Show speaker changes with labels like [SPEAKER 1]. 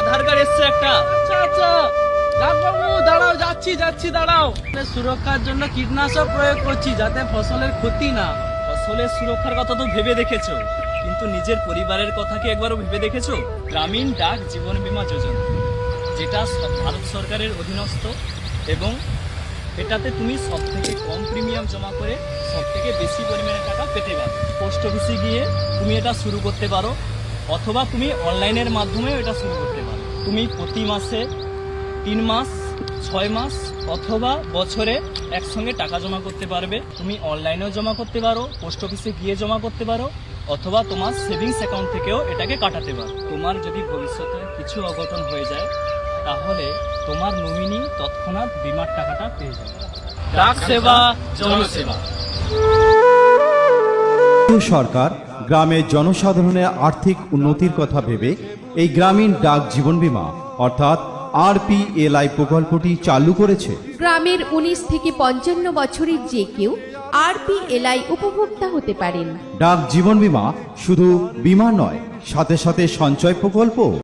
[SPEAKER 1] আধার card এসছে একটা। আচ্ছা আচ্ছা। বাবু দাঁড়াও, যাচ্ছি যাচ্ছি, দাঁড়াও। সুরক্ষার জন্য কীটনাশক প্রয়োগ করছি যাতে ফসলের ক্ষতি না
[SPEAKER 2] ফসলের সুরক্ষার কথা তো ভেবে দেখেছ। কিন্তু নিজের পরিবারের কথা কি একবারও ভেবে দেখেছ? গ্রামীণ ডাক জীবন বীমা যোজনা, যেটা ভারত সরকারের অধীনস্থ এবং এটাতে তুমি সব থেকে কম প্রিমিয়াম জমা করে সব থেকে বেশি পরিমাণে টাকা পেতে পারো। পোস্ট অফিসে গিয়ে তুমি এটা শুরু করতে পারো। অথবা তুমি অনলাইনের মাধ্যমেও এটা শুরু করতে পারো। তুমি প্রতি মাসে তিন মাস, ছয় মাস অথবা বছরে একসঙ্গে টাকা জমা করতে পারবে। তুমি অনলাইনেও জমা করতে পারো, পোস্ট অফিসে গিয়ে জমা করতে পারো, অথবা তোমার সেভিংস অ্যাকাউন্ট থেকেও এটাকে কাটাতে পারো। তোমার যদি ভবিষ্যতে কিছু অঘটন হয়ে যায়, তাহলে তোমার নমিনি তৎক্ষণাৎ বিমার টাকাটা পেয়ে যাবে। ডাক সেবা জনসেবা
[SPEAKER 3] সরকার গ্রামের জনসাধারণের আর্থিক উন্নতির কথা ভেবে এই গ্রামীণ ডাক জীবন বীমা অর্থাৎ আরপিএলআই প্রকল্পটি চালু করেছে।
[SPEAKER 4] গ্রামের উনিশ থেকে পঞ্চান্ন বছরের যে কেউ আর আরপিএলআই উপভোক্তা হতে পারেন।
[SPEAKER 3] ডাক জীবন বীমা শুধু বীমা নয় সাথে সাথে সঞ্চয় প্রকল্প